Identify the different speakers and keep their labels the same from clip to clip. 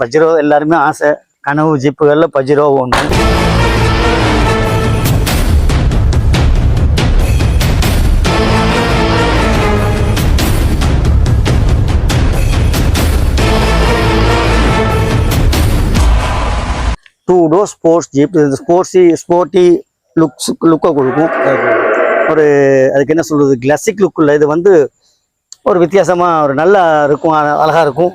Speaker 1: பஜ்ரோ எல்லாருமே ஆசை கனவு ஜிப்புகளில் பஜ்ரோ ஒன்று டூ டோ ஸ்போர்ட்ஸ் ஜீப் இது ஸ்போர்ட்ஸி ஸ்போர்ட்டி லுக்ஸ் லுக்கை கொடுக்கும். ஒரு அதுக்கு என்ன சொல்கிறது கிளாசிக் லுக்கில் இது வந்து ஒரு வித்தியாசமாக ஒரு நல்லா இருக்கும் அழகாக இருக்கும்.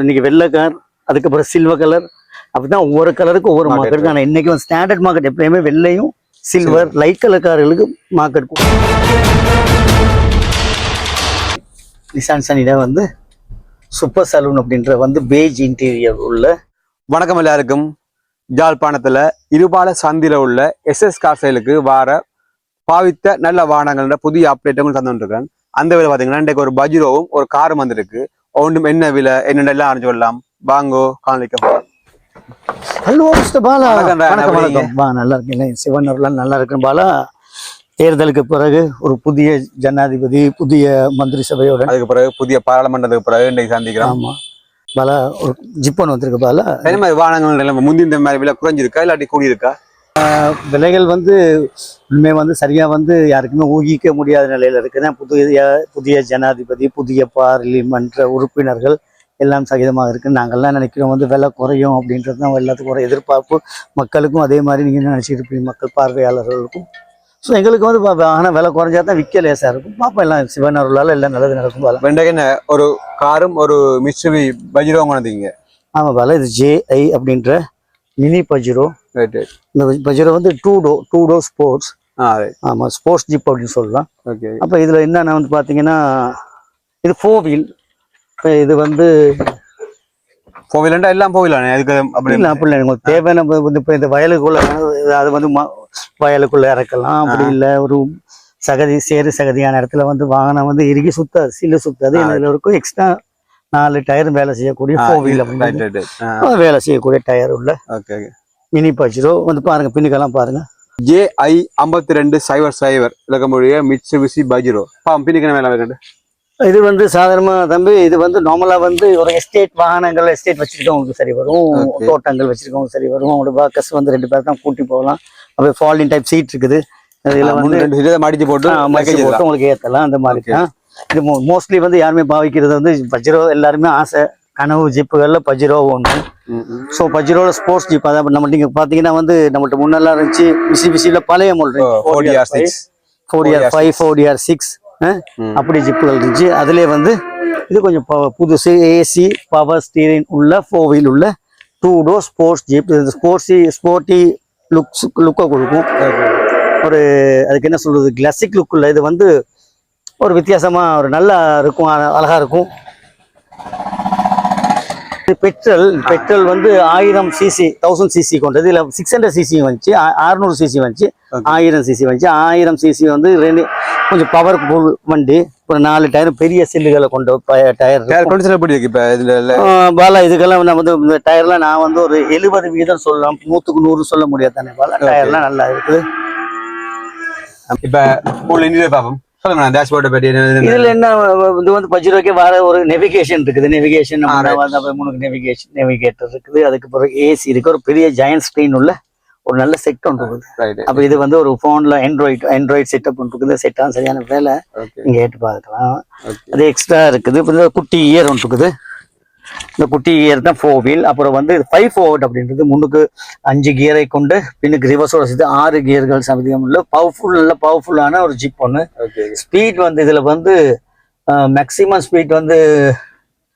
Speaker 1: இன்னைக்கு வெள்ளை கலர் அதுக்கப்புறம் சில்வர் கலர் அப்படிதான் ஒவ்வொரு கலருக்கும் ஒவ்வொரு மார்க்கெட் இருக்கு ஆனால் இன்னைக்கு ஸ்டாண்டர்ட் மார்க்கெட் எப்பயுமே வெள்ளையும் சில்வர் லைட் கலர் கார்களுக்கு மார்க்கெட் நிசான் சனிட வந்து சூப்பர் சலூன் அப்படின்ற வந்து பேஜ் இன்டீரியர் உள்ள
Speaker 2: வணக்கம் எல்லாருக்கும். ஜாழ்ப்பாணத்துல இருபால சந்தில உள்ள எஸ்எஸ் கார் சேலுக்கு வார பாவித்த நல்ல வாகனங்களோட புதிய அப்டேட்டும் தந்துருக்கேன் அந்த விலை பாத்தீங்கன்னா இன்றைக்கு ஒரு பஜ்ரோவும் ஒரு காரும் வந்திருக்கு. ஒன்றும் என்ன விலை? என்னென்ன எல்லாம் அறிஞ்சு கொள்ளலாம் வாங்கோ காணொலிக்க
Speaker 1: ஹலோ பாலா.
Speaker 2: வணக்கம்,
Speaker 1: வணக்கம் பா நல்லா இருக்கீங்களா? சிவன் நல்லா இருக்கேன் பாலா. தேர்தலுக்கு பிறகு ஒரு புதிய ஜனாதிபதி புதிய மந்திரி சபையோட
Speaker 2: அதுக்கு பிறகு புதிய பாராளுமன்றத்துக்கு பிறகு இன்றைக்கு சந்திக்கிறோம்.
Speaker 1: ஆமா. பாலா ஒரு ஜிப்பன் வந்திருக்கு பாலா.
Speaker 2: என்ன மாதிரி வாகனங்கள் இந்த மாதிரி விலை குறைஞ்சிருக்கா? இல்லாட்டி கூடியிருக்கா?
Speaker 1: விலைகள் வந்து உண்மை வந்து சரியா வந்து யாருக்குமே ஊகிக்க முடியாத நிலையில இருக்குன்னா புதிய புதிய ஜனாதிபதி புதிய பார்லிமன்ற உறுப்பினர்கள் எல்லாம் சகிதமாக இருக்கு. நாங்கள்லாம் நினைக்கிறோம் வந்து விலை குறையும் அப்படின்றது தான் எல்லாத்துக்கும் ஒரு எதிர்பார்ப்பு. மக்களுக்கும் அதே மாதிரி நீங்க என்ன நினைச்சிட்டு இருப்பீங்க? மக்கள் பார்வையாளர்களுக்கும். ஸோ எங்களுக்கு வந்து ஆனால் விலை குறைஞ்சா தான் விற்க லேசாக இருக்கும். பார்ப்போம் எல்லாம் சிவன் அருளால் எல்லாம் நல்லது நடக்கும் பாலா.
Speaker 2: ஒரு காரும் ஒரு மிஸ்ஸுவி பஜ்ரோவும் கொண்டீங்க
Speaker 1: ஆமாம் பாலா இது ஜேஐ அப்படின்ற மினி பஜ்ரோ
Speaker 2: ரைட் ரைட்
Speaker 1: இந்த பஜ்ரோ வந்து two door two door sports ஆமாம் ஸ்போர்ட்ஸ் ஜிப் அப்படின்னு சொல்லலாம்.
Speaker 2: ஓகே
Speaker 1: அப்போ இதில் என்னென்ன வந்து பார்த்தீங்கன்னா இது ஃபோர் வீல் இது வந்து
Speaker 2: போவிலண்டா எல்லாம் போவிலானே அதுக்கு அப்படி
Speaker 1: இல்லை அப்படி இல்லை. உங்களுக்கு தேவையான வந்து இப்போ இந்த வயலுக்குள்ள அது வந்து வயலுக்குள்ள இறக்கலாம். அப்படி இல்லை ஒரு சகதி சேறு சகதியான இடத்துல வந்து வாகனம் வந்து இறுகி சுத்தாது சில்லு சுத்தாது. இதில் இருக்கும் எக்ஸ்ட்ரா நாலு டயர் வேலை செய்யக்கூடிய ஃபோர் வீல் அப்படின்னு வேலை செய்யக்கூடிய டயர் உள்ள.
Speaker 2: ஓகே
Speaker 1: மினி பஜ்ரோ வந்து பாருங்க பின்னுக்கெல்லாம் பாருங்க.
Speaker 2: ஜேஐ ஐம்பத்தி ரெண்டு சைபர் சைபர் இலக்கமுடைய மிட்சுபிசி பஜ்ரோ பாம் பின்னிக்கணும் மேல
Speaker 1: இது வந்து சாதாரணமா தம்பி இது வந்து நார்மலா வந்து ஒரு எஸ்டேட் வாகனங்கள் எஸ்டேட் வச்சிருக்கவங்களுக்கு சரி வரும். தோட்டங்கள் வச்சிருக்கவங்க சரி வரும். அவங்களோட வாக்கர்ஸ் வந்து ரெண்டு பேர் தான் கூட்டி போகலாம். அப்படியே ஃபாலின் டைப் சீட் இருக்குது. இதுல வந்து
Speaker 2: மடிச்சு போட்டு
Speaker 1: மடிச்சு போட்டு உங்களுக்கு ஏத்தலாம். அந்த மாதிரி. தான். இது மோஸ்ட்லி வந்து யாருமே பாவிக்கிறது வந்து பஜ்ரோ எல்லாருமே ஆசை. கனவு ஜிப்புகள்ல பஜ்ரோ ஒன்று. ஸோ பஜ்ரோட ஸ்போர்ட்ஸ் ஜிப் அதாவது நம்ம நீங்க பாத்தீங்கன்னா வந்து நம்மள்ட்ட முன்னெல்லாம் இருந்துச்சு பிசி பிசியில் பழைய மாடல்
Speaker 2: ஓ, 4DR6.
Speaker 1: Four year five four year six. அப்படி ஜிப்புகள் இருந்துச்சு. அதுலேயே வந்து இது கொஞ்சம் புதுசு ஏசி பவர் ஸ்டீரிங் உள்ள ஃபோர் வீல் உள்ள டூ டோ ஸ்போர்ட்ஸ் ஜீப். இது ஸ்போர்ட்ஸி ஸ்போர்ட்டி லுக்ஸ் லுக்கை கொடுக்கும். ஒரு அதுக்கு என்ன சொல்றது கிளாசிக் லுக்குள்ள இது வந்து ஒரு வித்தியாசமா ஒரு நல்லா இருக்கும் அ- அழகா இருக்கும். பெட்ரோல். பெட்ரோல் வந்து ஆயிரம் சிசி தௌசண்ட் சிசி கொண்டது. இல்லை சிக்ஸ் ஹண்ட்ரட் சிசி வந்துச்சு. அறுநூறு சிசி வந்துச்சு. ஆயிரம் சிசி வந்துச்சு. ஆயிரம் சிசி வந்து ரெண்டு கொஞ்சம் பவர் வண்டி. ஒரு நாலு டயர் பெரிய சில்லுகளை கொண்ட டயர்
Speaker 2: எப்படி இருக்கு இப்ப இதுல?
Speaker 1: பாலா இதுக்கெல்லாம் நான் வந்து இந்த டயர்லாம் நான் வந்து ஒரு எழுபது வீதம் சொல்லலாம். நூற்றுக்கு நூறு சொல்ல முடியாது தானே பாலா. டயர்லாம் நல்லா இருக்குது.
Speaker 2: இப்ப உள்ள சொல்லுங்க டேஷ்போர்டை
Speaker 1: இதுல என்ன இது வந்து பஜ்ரோக்கே வர ஒரு நெவிகேஷன் இருக்குது. நெவிகேஷன்
Speaker 2: ஆ, right.
Speaker 1: மூணு நெவிகேஷன் நெவிகேட்டர் இருக்குது. அதுக்கு பிறகு ஏசி இருக்கு. ஒரு பெரிய ஜெயண்ட் ஸ்க்ரீன் உள்ள ஒரு நல்ல செட் ஒன்று இருக்குது. அப்ப இது வந்து ஒரு போன்ல ஆண்ட்ராய்டு ஆண்ட்ராய்டு செட்டப் ஒன்று இருக்குது. செட்டான சரியான வேலை. ஏட்டு பார்க்கலாம். அது எக்ஸ்ட்ரா இருக்குது. இப்போ குட்டி இயர் ஒன்று இருக்குது. இந்த குட்டி இயர் தான் ஃபோர் வீல் அப்புறம் வந்து ஃபைவ் ஃபோர்ட் அப்படின்றது முன்னுக்கு அஞ்சு கியரை கொண்டு பின்னுக்கு ரிவர்ஸோட சேர்த்து ஆறு கியர்கள் சமதியம் உள்ள பவர்ஃபுல் நல்ல பவர்ஃபுல்லான ஒரு ஜிப் ஒன்று. ஸ்பீட் வந்து இதுல வந்து மேக்சிமம் ஸ்பீட் வந்து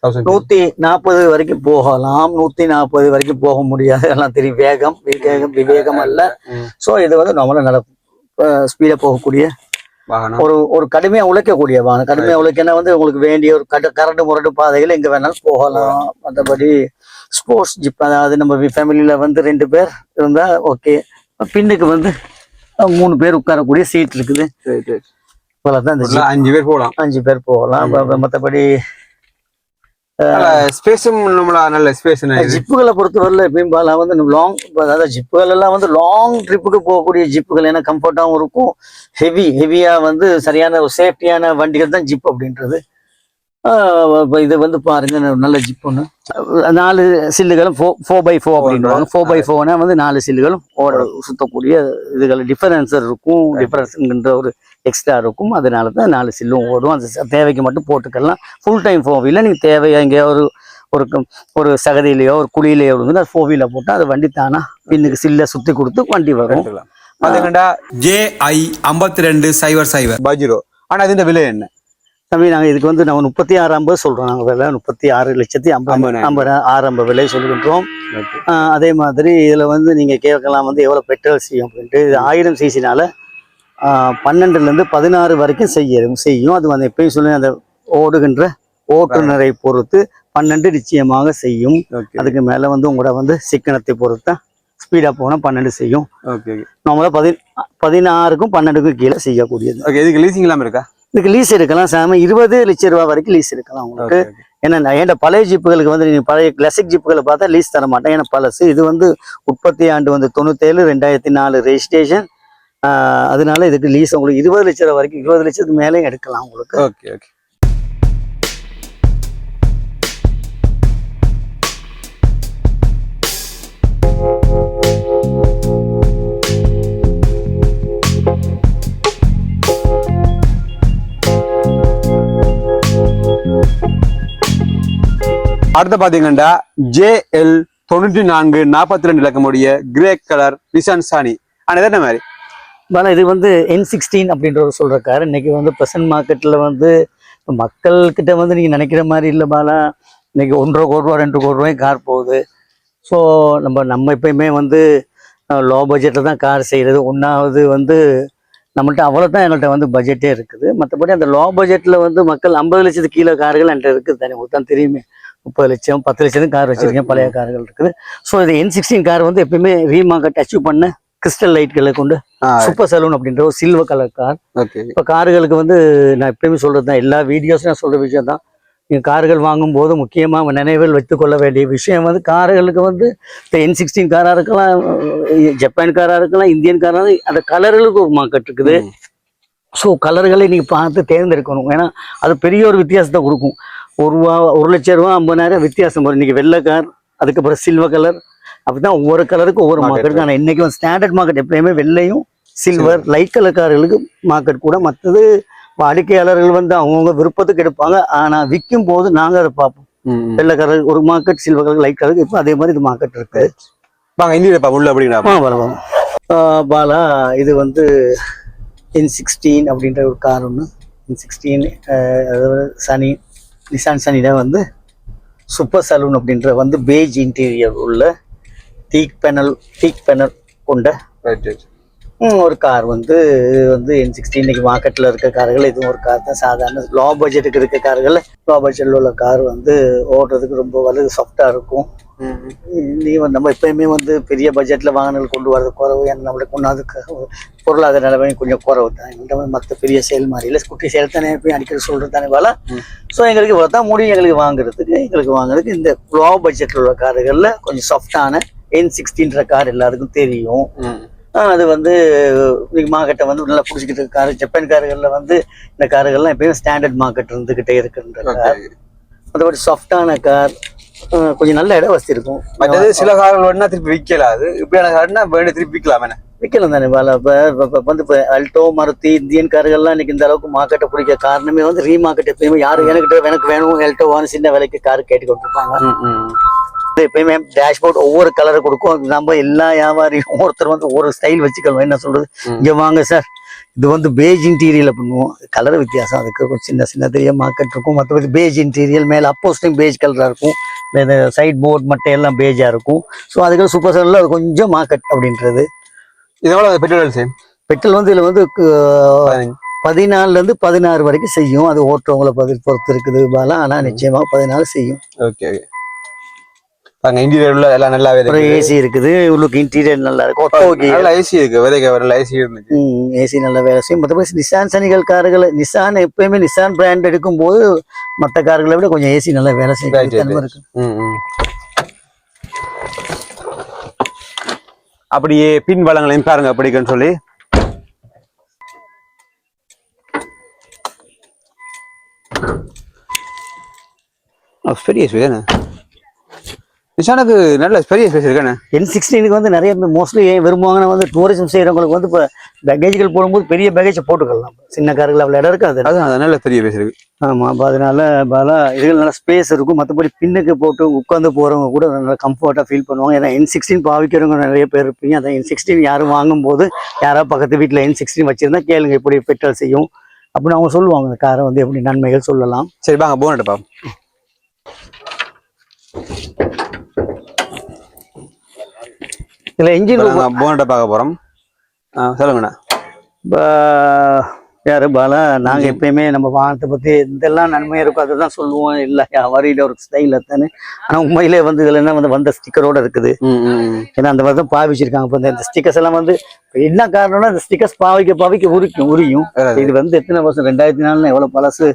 Speaker 2: 1000.
Speaker 1: நூத்தி நாற்பது வரைக்கும் போகலாம். நூத்தி நாற்பது வரைக்கும் போக முடியாது. எல்லாம் தெரியும். வேகம் விவேகம் விவேகம் அல்ல. ஸோ இது வந்து நம்மள நல்ல ஸ்பீடா போகக்கூடிய ஒரு ஒரு கடுமையா உழைக்கக்கூடிய வாகனம். கடுமையா உழைக்கனா வந்து உங்களுக்கு வேண்டிய ஒரு கட கரண்டு முரட்டு பாதைகள் எங்க வேணாலும் போகலாம். மற்றபடி ஸ்போர்ட்ஸ் ஜிப் அதாவது நம்ம ஃபேமிலியில வந்து ரெண்டு பேர் இருந்தா ஓகே பின்னுக்கு வந்து மூணு பேர் உட்காரக்கூடிய சீட் இருக்குது.
Speaker 2: அஞ்சு பேர் போலாம்
Speaker 1: அஞ்சு பேர் போகலாம். மத்தபடி
Speaker 2: ஸ்பேஸும் நம்மள நல்ல ஸ்பேஸ்
Speaker 1: ஜிப்புகளை பொறுத்தவரையில் எப்பயும் வந்து லாங் அதாவது ஜிப்புகள் எல்லாம் வந்து லாங் ட்ரிப்புக்கு போகக்கூடிய ஜிப்புகள் ஏன்னா கம்ஃபர்ட்டாகவும் இருக்கும். ஹெவி ஹெவியாக வந்து சரியான ஒரு சேஃப்டியான வண்டிகள் தான் ஜிப் அப்படின்றது. இது வந்து பாருங்க நல்ல ஜிப் ஒன்று நாலு சில்லுகளும் ஃபோ ஃபோர் பை ஃபோர் அப்படின்வாங்க ஃபோர் பை ஃபோர்னா வந்து நாலு சில்லுகளும் ஓட சுத்தக்கூடிய இதுகள் டிஃபரன்சர் இருக்கும் டிஃபரன்ஸுங்கிற ஒரு எக்ஸ்ட்ரா இருக்கும். அதனால தான் நாலு சில்லும் ஓடும். அந்த தேவைக்கு மட்டும் போட்டுக்கலாம். ஃபுல் டைம் ஃபோர் வீலர் நீங்கள் தேவையா எங்கேயோ ஒரு ஒரு ஒரு சகதியிலையோ ஒரு குழியிலையோ வந்து அது ஃபோர் வீலர் போட்டால் அது வண்டி தானா பின்னுக்கு சில்லை சுற்றி கொடுத்து வண்டி வரும்.
Speaker 2: பாத்தீங்கன்னா
Speaker 3: ஜேஐ ஐம்பத்தி ரெண்டு சைபர் சைபர்
Speaker 2: பஜிரோ. ஆனா இதுஇந்த விலை என்ன?
Speaker 1: தம்பி நாங்கள் இதுக்கு வந்து நம்ம முப்பத்தி ஆறு ஐம்பது சொல்கிறோம் நாங்கள் விலை முப்பத்தி ஆறு லட்சத்தி ஐம்பது. ஐம்பது ஆறு ஐம்பது விலை சொல்லுகின்றோம் ஆஹ் அதே மாதிரி இதில் வந்து நீங்கள் கேட்கலாம் வந்து எவ்வளோ பெட்ரோல் செய்யும் அப்படின்ட்டு. இது ஆயிரம் சிசினால பன்னெண்டுலேருந்து பதினாறு வரைக்கும் செய்யும் செய்யும். அது வந்து எப்பயும் சொல்லி அந்த ஓடுகின்ற ஓட்டுநரை பொறுத்து பன்னெண்டு நிச்சயமாக செய்யும்.
Speaker 2: ஓகே.
Speaker 1: அதுக்கு மேலே வந்து உங்களோட வந்து சிக்கனத்தை பொறுத்தா ஸ்பீடாக போனால் பன்னெண்டு செய்யும்.
Speaker 2: ஓகே
Speaker 1: நம்மள பதி பதினாறுக்கும் பன்னெண்டுக்கும் கீழே செய்யக்கூடியது.
Speaker 2: ஓகே இதுக்கு லீசிங் இல்லாம இருக்கா?
Speaker 1: இதுக்கு லீஸ் எடுக்கலாம் சாம. இருபது லட்சம் ரூபா வரைக்கும் லீஸ் எடுக்கலாம் உங்களுக்கு. ஏன்னா ஏன்டா பழைய ஜிப்புகளுக்கு வந்து நீங்க பழைய கிளாசிக் ஜிப்புகளை பார்த்தா லீஸ் தர மாட்டேன். ஏன்னா பழசு. இது வந்து உற்பத்தி ஆண்டு வந்து தொண்ணூத்தேழு ரெண்டாயிரத்தி நாலு ரெஜிஸ்ட்ரேஷன் அதனால இதுக்கு லீஸ் உங்களுக்கு இருபது லட்சம் ரூபா வரைக்கும் இருபது லட்சத்துக்கு மேலே எடுக்கலாம் உங்களுக்கு.
Speaker 2: Okay okay. அடுத்து பாத்தீங்கன்னா ஜேஎல் தொண்ணூற்றி நான்கு நாற்பத்தி ரெண்டு இலக்கமுடைய கிரே கலர் நிசான் சாணி ஆனால் என்ன மாதிரி?
Speaker 1: பாலா இது வந்து என் சிக்ஸ்டீன் அப்படின்ற சொல்ற கார் இன்னைக்கு வந்து ப்ரெசன்ட் மார்க்கெட்டில் வந்து மக்கள்கிட்ட வந்து நீங்கள் நினைக்கிற மாதிரி இல்லை பாலா. இன்னைக்கு ஒன்றரை கோடி ரூபா ரெண்டு கோடி ரூபாய் கார் போகுது. ஸோ நம்ம நம்ம எப்பயுமே வந்து லோ பட்ஜெட்டில் தான் கார் செய்கிறது ஒன்றாவது வந்து நம்மள்ட்ட அவ்வளோ தான் எங்கள்கிட்ட வந்து பட்ஜெட்டே இருக்குது. மற்றபடி அந்த லோ பட்ஜெட்டில் வந்து மக்கள் ஐம்பது லட்சத்துக்கு கீழே கார்கள் என்கிட்ட இருக்குது தானே. உங்களுக்கு தான் தெரியுமே. முப்பது லட்சம் பத்து லட்சம் கார் வச்சிருக்கேன் பழைய கார்கள் இருக்குது. ஸோ இது என் சிக்ஸ்டீன் கார் வந்து எப்பயுமே ரீமார்க்கெட் அச்சீவ் பண்ண கிறிஸ்டல் லைட்களை கொண்டு சூப்பர் சலூன் அப்படின்ற ஒரு சில்வர் கலர் கார் இப்போ கார்களுக்கு வந்து நான் எப்பயுமே சொல்றது தான் எல்லா வீடியோஸும் நான் சொல்ற விஷயம் தான். நீங்கள் கார்கள் வாங்கும்போது முக்கியமாக நினைவில் வைத்துக்கொள்ள வேண்டிய விஷயம் வந்து கார்களுக்கு வந்து இந்த என் சிக்ஸ்டீன் காராக இருக்கலாம் ஜப்பான் காராக இருக்கலாம் இந்தியன் காராக அந்த கலர்களுக்கு ஒரு மார்க்கெட் இருக்குது. ஸோ கலர்களை நீங்கள் பார்த்து தேர்ந்தெடுக்கணும். ஏன்னா அது பெரிய ஒரு வித்தியாசத்தை கொடுக்கும். ஒரு ரூபா ஒரு லட்சம் ரூபா ஐம்பதாயிரம் வித்தியாசம் வரும். இன்னைக்கு வெள்ளை கார் அதுக்கப்புறம் சில்வர் கலர் அப்படிதான் ஒவ்வொரு கலருக்கும் ஒவ்வொரு மார்க்கெட் ஆனால் இன்னைக்கு வந்து ஸ்டாண்டர்ட் மார்க்கெட் எப்பயுமே வெள்ளையும் சில்வர் லைட் கலர் கார்களுக்கு மார்க்கெட் கூட. மற்றது வாடிக்கையாளர்கள் வந்து அவங்கவுங்க விருப்பத்துக்கு எடுப்பாங்க. ஆனால் விற்கும் போது நாங்கள் அதை பார்ப்போம். வெள்ளை கலர் ஒரு மார்க்கெட் சில்வர் கலர் லைட் கலருக்கு இப்போ அதே மாதிரி இது மார்க்கெட் இருக்கு.
Speaker 2: வாங்க இந்தியா உள்ள அப்படின்னா.
Speaker 1: ஆ வரும் பாலா இது வந்து என் சிக்ஸ்டீன் அப்படின்ற ஒரு கார் ஒன்று என் சிக்ஸ்டீன் அதாவது சனி. நிசான் சனிடா வந்து சூப்பர் சலூன் அப்படின்ற வந்து பேஜ் இன்டீரியர் உள்ள டீக் பேனல் டீக் பேனல் கொண்ட
Speaker 2: ரைட் ரைட்
Speaker 1: ஒரு கார் வந்து இது வந்து என் சிக்ஸ்டீன் இன்னைக்கு மார்க்கெட்டில் இருக்க கார்கள் இதுவும் ஒரு கார் தான். சாதாரண லோ பட்ஜெட்டுக்கு இருக்க கார்கள் லோ பட்ஜெட்டில் உள்ள கார் வந்து ஓடுறதுக்கு ரொம்ப வலது சாஃப்டாக இருக்கும். நீ வந்து நம்ம எப்பயுமே வந்து பெரிய பட்ஜெட்டில் வாகனங்கள் கொண்டு வரது குறவு. ஏன்னா நம்மளுக்கு ஒன்றாவது பொருளாதார நிலைமை கொஞ்சம் குறவு தான். எங்கள்கிட்ட மற்ற பெரிய செயல் மாதிரி இல்லை. குட்டி செயல் தானே எப்பயும் அடிக்கடி சொல்கிறது தானே வேலை. ஸோ எங்களுக்கு இவ்வளோ தான் முடியும். எங்களுக்கு வாங்குறதுக்கு எங்களுக்கு வாங்குறதுக்கு இந்த லோ பட்ஜெட்டில் உள்ள காருகளில் கொஞ்சம் சாஃப்டான என் சிக்ஸ்டீன்ற கார் எல்லாருக்கும் தெரியும். அது வந்து மார்க்கெட்டை வந்து நல்லா பிடிச்சிக்கிட்டு காரு ஜப்பான் காருகளில் வந்து இந்த காருகள்லாம் எப்பயும் ஸ்டாண்டர்ட் மார்க்கெட் இருந்துக்கிட்டே இருக்குன்ற கார் மற்றபடி சாஃப்டான கார் கொஞ்சம் நல்ல இடம் வசதி இருக்கும்.
Speaker 2: மற்றது சில கார்கள் வேணா திருப்பி விற்கலாது இப்படியான கார்னா வேணும் திருப்பி விற்கலாம் என்ன?
Speaker 1: விற்கலாம் தானே. இப்போ வந்து இப்போ அல்டோ மருத்தி இந்தியன் கார்கள்லாம் இன்னைக்கு இந்த அளவுக்கு மார்க்கெட்டை பிடிக்க காரணமே வந்து ரீமார்க்கெட் எப்பயுமே யாரும் எனக்கு எனக்கு வேணும் எல்டோ வேணும் சின்ன விலைக்கு கார் கேட்டு கொண்டிருப்பாங்க இது எப்பயுமே டேஷ்போர்ட் ஒவ்வொரு கலரை கொடுக்கும். நம்ம எல்லா வியாபாரியும் ஒருத்தர் வந்து ஒரு ஸ்டைல் வச்சுக்கலாம் என்ன சொல்றது. இங்க வாங்க சார் இது வந்து பேஜ் இன்டீரியல் பண்ணுவோம். கலர் வித்தியாசம். அதுக்கு கொஞ்சம் சின்ன சின்ன பெரிய மார்க்கெட் இருக்கும். மற்றபடி பேஜ் இன்டீரியல் மேலே அப்போஸ்டிங் பேஜ் கலராக இருக்கும். இந்த சைட் போர்ட் மட்டும் எல்லாம் பேஜாக இருக்கும். ஸோ அதுக்கு சூப்பர் செல்லில் அது கொஞ்சம் மார்க்கெட் அப்படின்றது.
Speaker 2: இது எவ்வளவு? பெட்ரோல் சேம்
Speaker 1: பெட்ரோல் வந்து இதில் வந்து கு- பதினாலுல இருந்து பதினாறு வரைக்கும் செய்யும். அது ஓட்டுறவங்கள பொறுத்து இருக்குது பாலா. ஆனால் நிச்சயமாக பதினாலு செய்யும்.
Speaker 2: ஓகே ஓகே பாருங்க இன்டீரியர் உள்ள எல்லாம் நல்லாவே இருக்கு
Speaker 1: ஏசி இருக்குது உள்ளுக்கு இன்டீரியர் நல்லா இருக்கு. ஒட்டோ
Speaker 2: நல்ல ஏசி இருக்கு விதைக்க நல்ல ஏசி இருந்துச்சு.
Speaker 1: ஏசி நல்ல வேலை செய்யும். மற்றபடி நிசான் சனிகள் கார்கள் நிசான் எப்பயுமே நிசான் பிராண்ட் எடுக்கும்போது மற்ற கார்களை விட கொஞ்சம் ஏசி நல்லா வேலை செய்யும் இருக்கு.
Speaker 2: அப்படியே பின் வளங்களையும் பாருங்க அப்படிக்குன்னு சொல்லி. பெரிய என்ன நிஷானுக்கு நல்ல பெரிய ஸ்பேஸ் இருக்கானே?
Speaker 1: என் சிக்ஸ்டீனுக்கு வந்து நிறைய மோஸ்ட்லி ஏன் விரும்புவாங்கன்னா வந்து டூரிசம் செய்கிறவங்களுக்கு வந்து இப்போ பேக்கேஜ்கள் போடும்போது பெரிய பேக்கேஜை போட்டுக்கலாம். சின்ன கார்கள் அவ்வளோ இடம் இருக்காது.
Speaker 2: அது நல்ல பெரிய ஸ்பேஸ் இருக்கு.
Speaker 1: ஆமாம் அப்போ அதனால பல இதுகள் நல்ல ஸ்பேஸ் இருக்கும். மற்றபடி பின்னுக்கு போட்டு உட்காந்து போகிறவங்க கூட நல்லா கம்ஃபர்ட்டாக ஃபீல் பண்ணுவாங்க. ஏன்னா என் சிக்ஸ்டீன் பாவிக்கிறவங்க நிறைய பேர் இருப்பீங்க. அதான் என் சிக்ஸ்டீன் யாரும் வாங்கும்போது யாராவது பக்கத்து வீட்டில் என் சிக்ஸ்டீன் வச்சிருந்தா கேளுங்க எப்படி பெட்ரோல் செய்யும் அப்படின்னு அவங்க சொல்லுவாங்க. காரை வந்து எப்படி நன்மைகள் சொல்லலாம்.
Speaker 2: சரி வாங்க போனட்டு பா
Speaker 1: இதில் இன்ஜின்
Speaker 2: போனட்டை பார்க்க போறோம். ஆ, சொல்லுங்கண்ணா.
Speaker 1: யாரு? பாலா. நாங்கள் எப்பயுமே நம்ம வாகனத்தை பற்றி இதெல்லாம் நன்மை இருக்கும் அதை தான் சொல்லுவோம். இல்லை வரியில் ஒரு ஸ்டைலில் தானே ஆனால் உண்மையிலே வந்து இதில் என்ன வந்து வந்த ஸ்டிக்கரோட இருக்குது. ஏன்னா அந்த மாதிரி தான் பாவிச்சிருக்காங்க. இப்போ இந்த ஸ்டிக்கர்ஸ் எல்லாம் வந்து என்ன காரணம்னா இந்த ஸ்டிக்கர்ஸ் பாவிக்க பாவிக்க உரிக்கும் உரியும். இது வந்து எத்தனை வருஷம் ரெண்டாயிரத்தி நாலுல எவ்வளோ பழசு?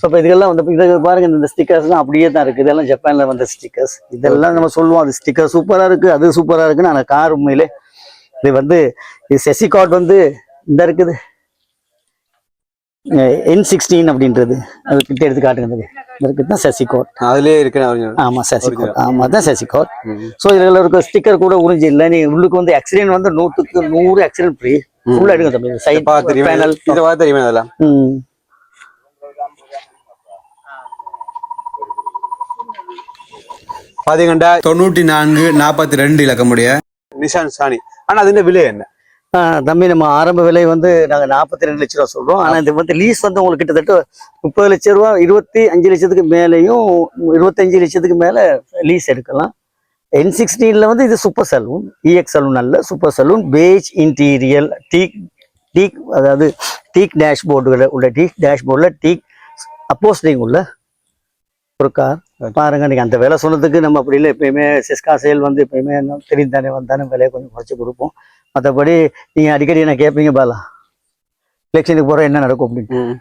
Speaker 1: ஸோ இப்போ இதுக்கெல்லாம் வந்து இது பாருங்க இந்த ஸ்டிக்கர்ஸ்லாம் அப்படியே தான் இருக்குது. இதெல்லாம் ஜப்பான்ல வந்த ஸ்டிக்கர்ஸ் இதெல்லாம் நம்ம சொல்லுவோம் அது ஸ்டிக்கர் சூப்பராக இருக்கு அது சூப்பராக இருக்குன்னு ஆனால் கார் உண்மையிலே இது வந்து இது செசி கார்ட் வந்து இந்த இருக்குது. என் சிக்ஸ்டீன் அப்படின்றது. அது கிட்ட எடுத்து காட்டுங்க இந்த இருக்குது தான் செசி கோட்
Speaker 2: அதுலயே இருக்கு original.
Speaker 1: ஆமா சசி கோட் ஆமா தான் சசி கோட்
Speaker 2: ம்.
Speaker 1: ஸோ இதுல இருக்க ஸ்டிக்கர் கூட உறிஞ்சி இல்லை நீ உள்ளுக்கு வந்து ஆக்சிடென்ட் வந்து நூற்றுக்கு நூறு ஆக்சிடென்ட் ஃப்ரீ ஃபுல்லா எடுங்க தம்பி. சைட்
Speaker 2: தெரியுமா
Speaker 1: பேனல்
Speaker 2: இதை பார்த்து தெரியுமா அதெல்லாம்
Speaker 1: ம்.
Speaker 2: பாத்தீங்கன்னா
Speaker 3: தொண்ணூற்றி நான்கு நாற்பத்தி ரெண்டு இலக்கமுடைய
Speaker 2: நிஷான் சாணி. ஆனா அது என்ன விலை என்ன?
Speaker 1: தம்பி நம்ம ஆரம்ப விலை வந்து நாங்கள் நாற்பத்தி ரெண்டு லட்ச ரூபா சொல்றோம். ஆனால் இது வந்து லீஸ் வந்து உங்களுக்கு கிட்டத்தட்ட முப்பது லட்ச ரூபா இருபத்தி அஞ்சு லட்சத்துக்கு மேலேயும் இருபத்தஞ்சு லட்சத்துக்கு மேல லீஸ் எடுக்கலாம். என் சிக்ஸ்டீன்ல வந்து இது சூப்பர் சலூன் இஎக்ஸ் சலூன் அல்ல super saloon beige interior teak teak அதாவது டீக் டேஷ்போர்டுகள் உள்ள டீக் டேஷ்போர்டில் டீக் அப்போஸ்டிங் உள்ள ஒரு கார் பாருங்க நீங்க அந்த விலை சொன்னதுக்கு நம்ம அப்படி இல்லை எப்பயுமே சிஸ்கா சேல் வந்து எப்பயுமே தெரியும் தானே வந்தானே விலையை கொஞ்சம் குறைச்சி கொடுப்போம். மற்றபடி நீங்க அடிக்கடி என்ன கேட்பீங்க பாலா. எலெக்ஷனுக்கு போற என்ன நடக்கும் அப்படின்னு.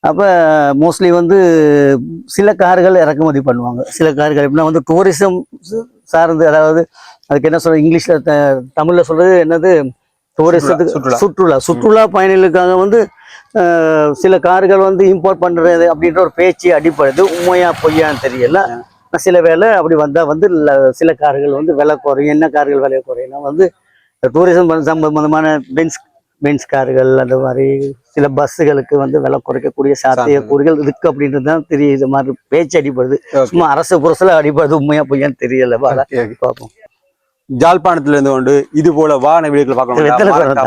Speaker 1: அப்போ மோஸ்ட்லி வந்து சில கார்கள் இறக்குமதி பண்ணுவாங்க. சில கார்கள் எப்படின்னா வந்து டூரிசம் சார்ந்து அதாவது அதுக்கு என்ன சொல்ற இங்கிலீஷ்ல த- தமிழ்ல சொல்றது என்னது? டூரிசத்துக்கு
Speaker 2: சுற்றுலா.
Speaker 1: சுற்றுலா. பயணிகளுக்காக வந்து சில கார்கள் வந்து இம்போர்ட் பண்றது அப்படின்ற ஒரு பேச்சு அடிப்படுது. உண்மையா பொய்யான்னு தெரியல. சில வேளை அப்படி வந்தா வந்து சில கார்கள் வந்து விலை குறையும். என்ன கார்கள் விலை குறையும்னா வந்து டூரிசம் சம்பந்தமான பென்ஸ் பென்ஸ் கார்கள் அந்த மாதிரி சில பஸ்ஸுகளுக்கு வந்து விலை குறைக்கக்கூடிய சாத்தியக்கூறுகள் இருக்கு அப்படின்றது தான் தெரியுது. மாதிரி பேச்சு அடிப்படுது. சும்மா அரசு புரசல அடிப்படுது உண்மையா பொய்யான்னு தெரியல. பார்ப்போம்.
Speaker 2: ஜாழ்ப்பாணத்துல இருந்து கொண்டு இது போல வாகன வீடுகளை பார்க்கணும்
Speaker 1: பழம்